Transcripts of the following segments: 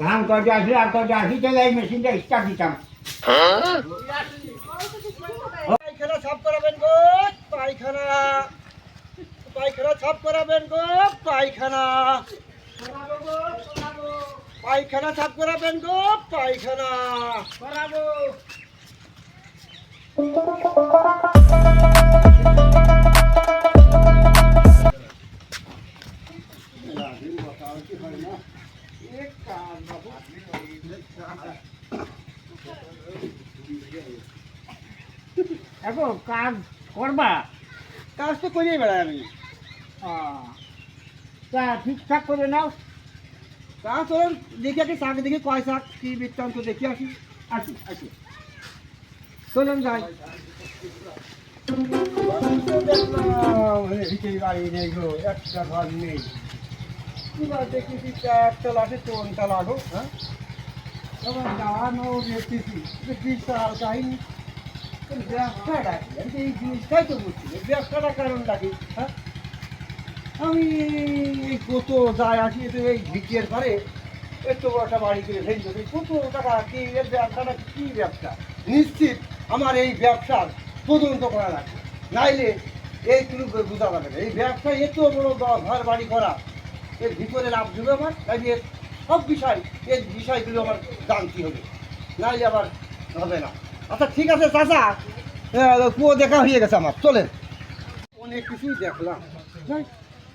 ধান কয়টা আসলে আর কয়টা আসি তাহলে এই মেশিনটা স্টার্ট দিতাম। পায়খানা সাফ করাবেন গো পায়খানা। পায়খানা সাফ করাবেন গো পায়খানা। পায়খানা সাফ করাবেন গো পায়খানা। করাবো। এখন কাজ করবা। কাজ তো করিয়ে বেড়াই আমি। তা ঠিকঠাক করে নাও। তা চলুন দেখি একটা শাক দেখি কয় শাক কি বৃত্তান্ত দেখি আসি। আসি আসি। চলুন যাই। বাড়ি নেই গো একটা ঘর নেই। দেখি একটা লাঠে কোনটা লাগো হ্যাঁ? এবার দাঁড়ানো দেখতেছি জিনিসটা কাহিনি ব্যবসাটা এই জিনিসটাই তো বুঝছি ব্যবসাটা কারণ লাগে হ্যাঁ আমি এই কত যায় আসি তো এই ভিটিয়ের ঘরে এত বড় একটা বাড়ি করে ভেঙে দেবে কত টাকা কি এর ব্যবসাটা কি ব্যবসা নিশ্চিত আমার এই ব্যবসার তদন্ত করা লাগবে নাইলে এই কোনো বোঝা যাবে না এই ব্যবসা এত বড় ঘর বাড়ি করা এর ভিতরে লাভ দেবে আমার তাই সব বিষয় এই বিষয়গুলো আমার জানতে হবে। নাইলে আবার হবে না। আচ্ছা ঠিক আছে চাচা। কুয়ো দেখা হয়ে গেছে আমার। চলেন। অনেক কিছুই দেখলাম।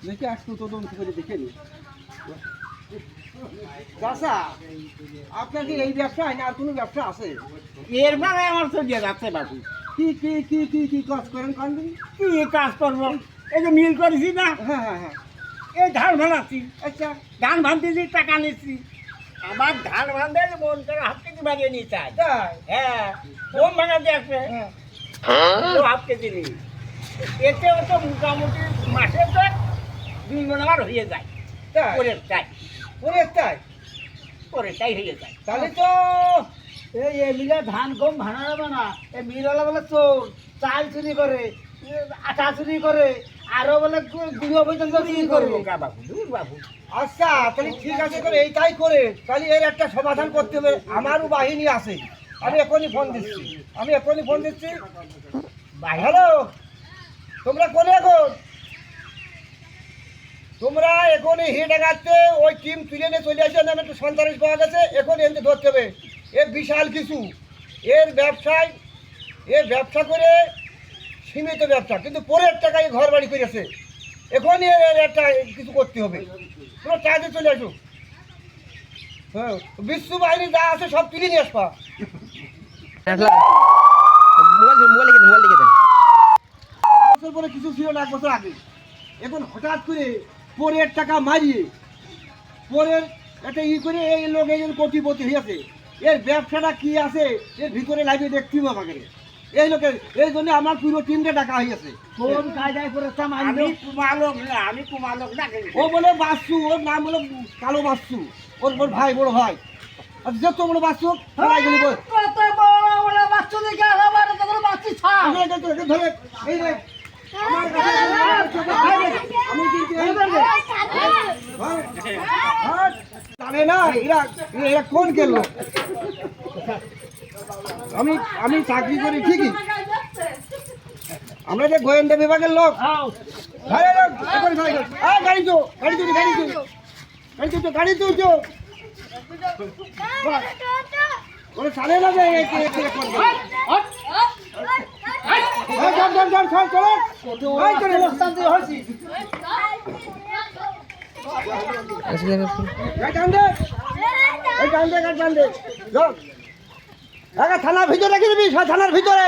দেখে আসতো তদন্ত করে দেখে নি চাচা আপনার কি এই ব্যবসায় না আর কোনো ব্যবসা আছে? এর মানে আমার চলিয়ে যাচ্ছে বাবু কি কি কি কি কি কাজ করেন কান্দি কি কাজ করব? এই যে মিল করেছি না? হ্যাঁ হ্যাঁ হ্যাঁ। এই ধান ভাঙাচ্ছি। আচ্ছা ধান ভাঙতেছি টাকা নিচ্ছি। আমার ধান ভাঙতে মন করে হাফ কেজি বানিয়ে নিয়ে চাই তাই? হ্যাঁ বোম ভাঙাতে আসবে। হ্যাঁ। তো হাফ কেজি নিই। এতেও তো মোটামুটি মাসে তো দুই মন আমার হয়ে যায়। তাই? পরের চাই। ওরে তাই পরের চাই হয়ে যায়। তাহলে তো এই মিলে ধান গম ভাড়া যাবে না। এই মিলওয়ালা বলে চোর চাল চুরি করে আটা চুরি করে আরও বলে গুঁড়ো পর্যন্ত চুরি করব? কা বাবু দূর বাবু। আচ্ছা তাহলে ঠিক আছে করে এইটাই করে তাহলে এর একটা সমাধান করতে হবে। আমারও বাহিনী আছে। আমি এখনই ফোন দিচ্ছি। আমি এখনই ফোন দিচ্ছি। হ্যালো? তোমরা কোনে এখন তোমরা এখন হে ডাকাতে ওই টিম তুলে নিয়ে চলে আসে নামে একটু সন্ত্রাস পাওয়া গেছে। এখন এনতে ধরতে হবে। এ বিশাল কিছু। এর ব্যবসায় এর ব্যবসা করে সীমিত ব্যবসা কিন্তু পরের টাকায় ঘর বাড়ি করেছে। এখনই একটা কিছু করতে হবে। তোমরা কাজে চলে আসো। হ্যাঁ বিশ্ব বাহিনী যা আছে সব তুলে নিয়ে আসবা। বছর পরে কিছু ছিল না এক বছর আগে। এখন হঠাৎ করে পরের টাকা মারিয়ে পরের একটা ই করে এই লোক এই জন্য কোটিপতি হয়েছে এর ব্যবসাটা কি আছে এর ভিতরে লাইভে দেখতে হবে আমাকে। এই লোকের এই জন্য আমার পুরো টিমটা ডাকা হয়েছে কোন কায়দায় করেছিলাম আমি কুমালক না আমি কুমালক না ও বলে বাসু ওর নাম হলো কালো বাসু ওর ওর ভাই বড় ভাই আর যত বড় বাসু সবাই গুলি বল কত বড় বড় বাচ্চা দেখে আমার তোর বাচ্চা ছাড় ধরে, ধরে, ধরে, ধরে, এই রে, আমি কিন্তু এই হ্যাঁ? জানে না এরা এরা কোন গেল আমি আমি চাকরি করি ঠিকই। আমরা যে গোয়েন্দা বিভাগের লোক। এখন গাড়ি গাড়ি তো গাড়ি তো গাড়ি তো গাড়ি তো গাড়ি তো ওরে সারে না যায় এই টান দে। এই টান দে এই টান দে চল আগা থানার ভিতরে রেখে দিবি থানার ভিতরে।